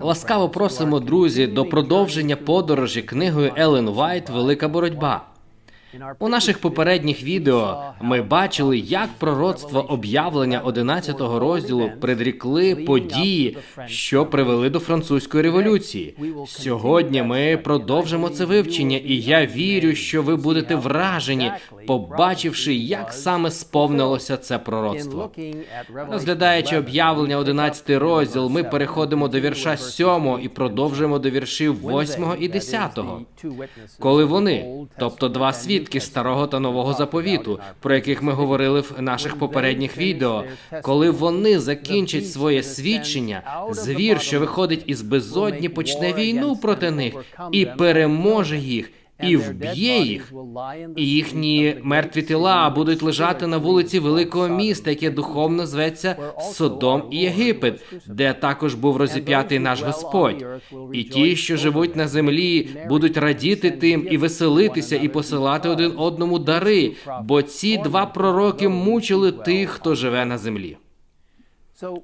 Ласкаво просимо, друзі, до продовження подорожі книгою Елен Вайт Велика боротьба. У наших попередніх відео ми бачили, як пророцтво об'явлення 11 розділу предрікли події, що привели до французької революції. Сьогодні ми продовжимо це вивчення, і я вірю, що ви будете вражені, побачивши, як саме сповнилося це пророцтво. Розглядаючи об'явлення 11 розділ, ми переходимо до вірша 7 і продовжуємо до віршів 8 і 10. Коли вони, тобто два свідки старого та нового заповіту, про яких ми говорили в наших попередніх відео, коли вони закінчать своє свідчення, звір, що виходить із безодні, почне війну проти них і переможе їх. І вб'є їх, і їхні мертві тіла будуть лежати на вулиці великого міста, яке духовно зветься Содом і Єгипет, де також був розіп'ятий наш Господь. І ті, що живуть на землі, будуть радіти тим і веселитися, і посилати один одному дари, бо ці два пророки мучили тих, хто живе на землі.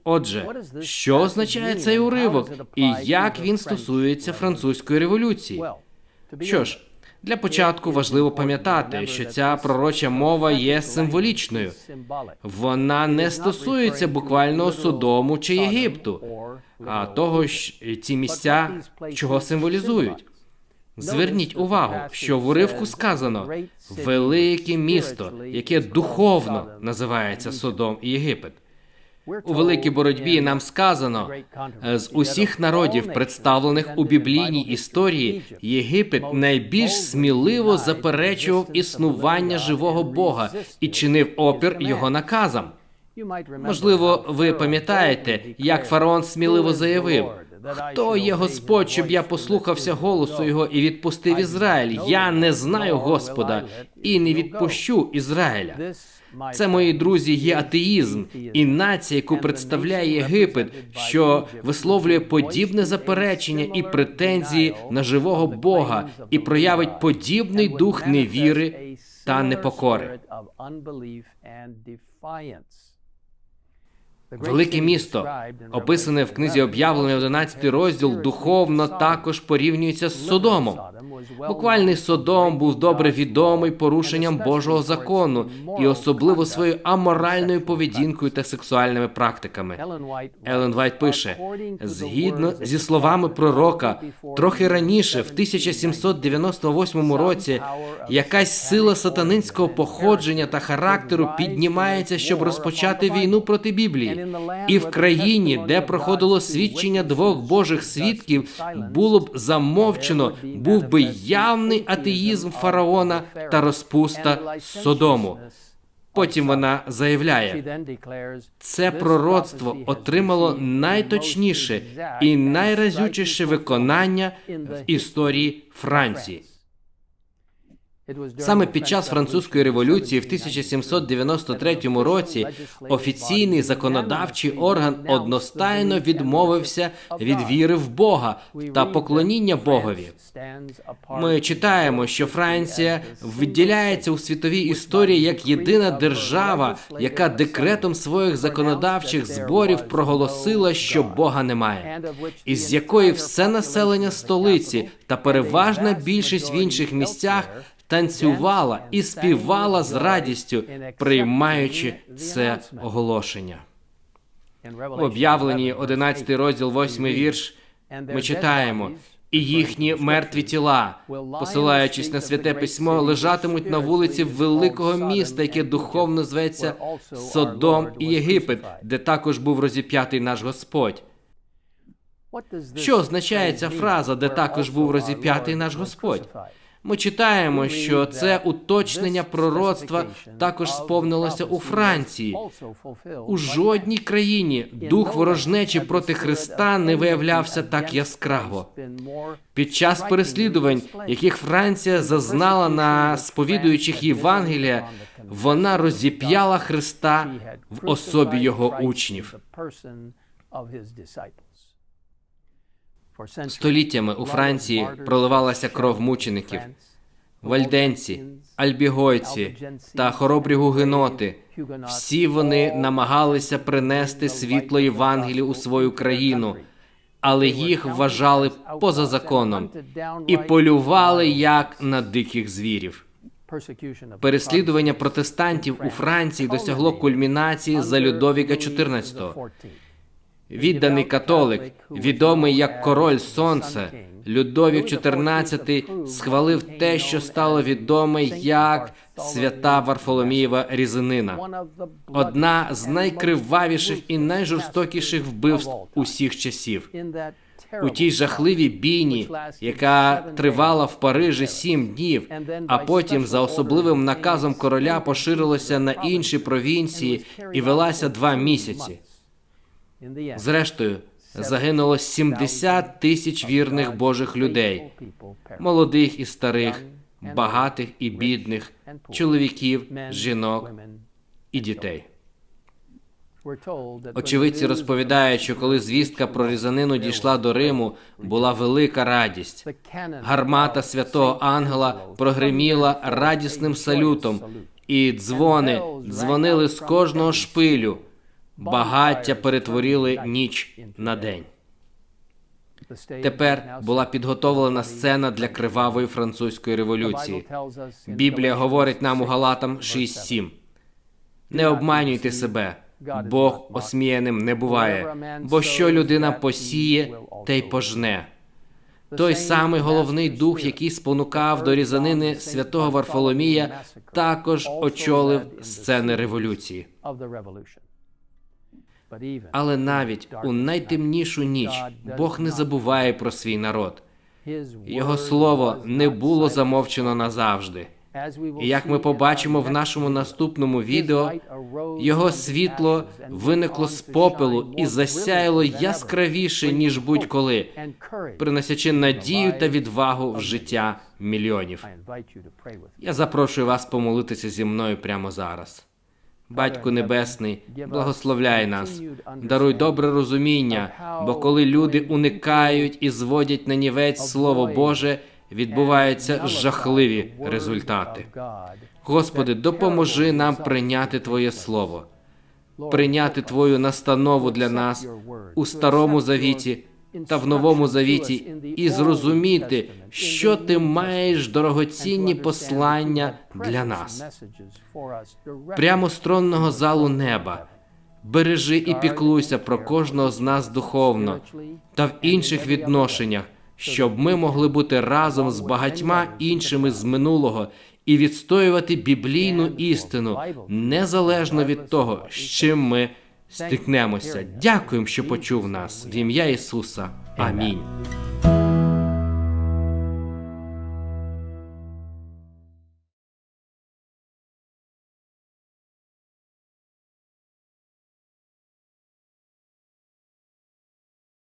Отже, що означає цей уривок, і як він стосується французької революції? Що ж, для початку важливо пам'ятати, що ця пророча мова є символічною. Вона не стосується буквально Содому чи Єгипту, а того, що ці місця чого символізують. Зверніть увагу, що в уривку сказано велике місто, яке духовно називається Содом і Єгипет. У великій боротьбі нам сказано з усіх народів, представлених у біблійній історії, Єгипет найбільш сміливо заперечував існування живого Бога і чинив опір його наказам. Можливо, ви пам'ятаєте, як фараон сміливо заявив: хто є Господь, щоб я послухався голосу його і відпустив Ізраїль? Я не знаю Господа і не відпущу Ізраїля. Це, мої друзі, є атеїзм і нація, яку представляє Єгипет, що висловлює подібне заперечення і претензії на живого Бога і проявить подібний дух невіри та непокори. Велике місто, описане в книзі об'явлення 11 розділ, духовно також порівнюється з Содомом. Буквальний Содом був добре відомий порушенням Божого закону і особливо своєю аморальною поведінкою та сексуальними практиками. Елен Вайт пише: згідно зі словами пророка, трохи раніше, в 1798 році, якась сила сатанинського походження та характеру піднімається, щоб розпочати війну проти Біблії. І в країні, де проходило свідчення двох божих свідків, було б замовчено, був би явний атеїзм фараона та розпуста Содому. Потім вона заявляє, це пророцтво отримало найточніше і найразючіше виконання в історії Франції. Саме під час французької революції в 1793 році офіційний законодавчий орган одностайно відмовився від віри в Бога та поклоніння Богові. Ми читаємо, що Франція виділяється у світовій історії як єдина держава, яка декретом своїх законодавчих зборів проголосила, що Бога немає, із якої все населення столиці та переважна більшість в інших місцях танцювала і співала з радістю, приймаючи це оголошення. У об'явленні 11 розділ, 8 вірш. Ми читаємо. І їхні мертві тіла, посилаючись на святе письмо, лежатимуть на вулиці великого міста, яке духовно зветься Содом і Єгипет, де також був розіп'ятий наш Господь. Що означає ця фраза, де також був розіп'ятий наш Господь? Ми читаємо, що це уточнення пророцтва також сповнилося у Франції. У жодній країні дух ворожнечі проти Христа не виявлявся так яскраво. Під час переслідувань, яких Франція зазнала на сповідуючих Євангелія, вона розіп'яла Христа в особі його учнів. Століттями у Франції проливалася кров мучеників, вальденці, альбігойці та хоробрі гугеноти. Всі вони намагалися принести світло Євангелію у свою країну, але їх вважали поза законом і полювали як на диких звірів. Переслідування протестантів у Франції досягло кульмінації за Людовіка XIV. Відданий католик, відомий як король сонце, Людовік XIV схвалив те, що стало відоме як свята Варфоломієва різанина, одна з найкривавіших і найжорстокіших вбивств усіх часів. У тій жахливій бійні, яка тривала в Парижі сім днів, а потім за особливим наказом короля поширилося на інші провінції і велася два місяці. Зрештою, загинуло 70 тисяч вірних Божих людей, молодих і старих, багатих і бідних, чоловіків, жінок і дітей. Очевидці розповідають, що коли звістка про різанину дійшла до Риму, була велика радість. Гармата святого ангела прогриміла радісним салютом, і дзвони дзвонили з кожного шпилю. Багаття перетворили ніч на день. Тепер була підготовлена сцена для кривавої французької революції. Біблія говорить нам у Галатам 6.7. Не обманюйте себе. Бог осміяним не буває, бо що людина посіє, те й пожне. Той самий головний дух, який спонукав до різанини святого Варфоломія, також очолив сцени революції. Але навіть у найтемнішу ніч Бог не забуває про свій народ. Його слово не було замовчено назавжди. І як ми побачимо в нашому наступному відео, його світло виникло з попелу і засяяло яскравіше ніж будь-коли, приносячи надію та відвагу в життя мільйонів. Я запрошую вас помолитися зі мною прямо зараз. Батько Небесний, благословляй нас, даруй добре розуміння, бо коли люди уникають і зводять на нівець Слово Боже, відбуваються жахливі результати. Господи, допоможи нам прийняти Твоє Слово, прийняти Твою настанову для нас у старому завіті та в новому завіті, і зрозуміти, що ти маєш дорогоцінні послання для нас. Прямо з тронного залу неба. Бережи і піклуйся про кожного з нас духовно та в інших відношеннях, щоб ми могли бути разом з багатьма іншими з минулого і відстоювати біблійну істину незалежно від того, з чим ми стикнемося. Дякуємо, що почув нас в ім'я Ісуса. Амінь.